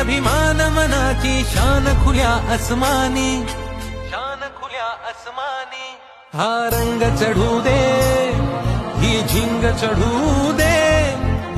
अभिमान मनाची शान खुल्या अस्मानी शान खुल्या अस्मानी हा रंग चढू दे ही झिंग चढू दे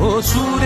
हो सूर्य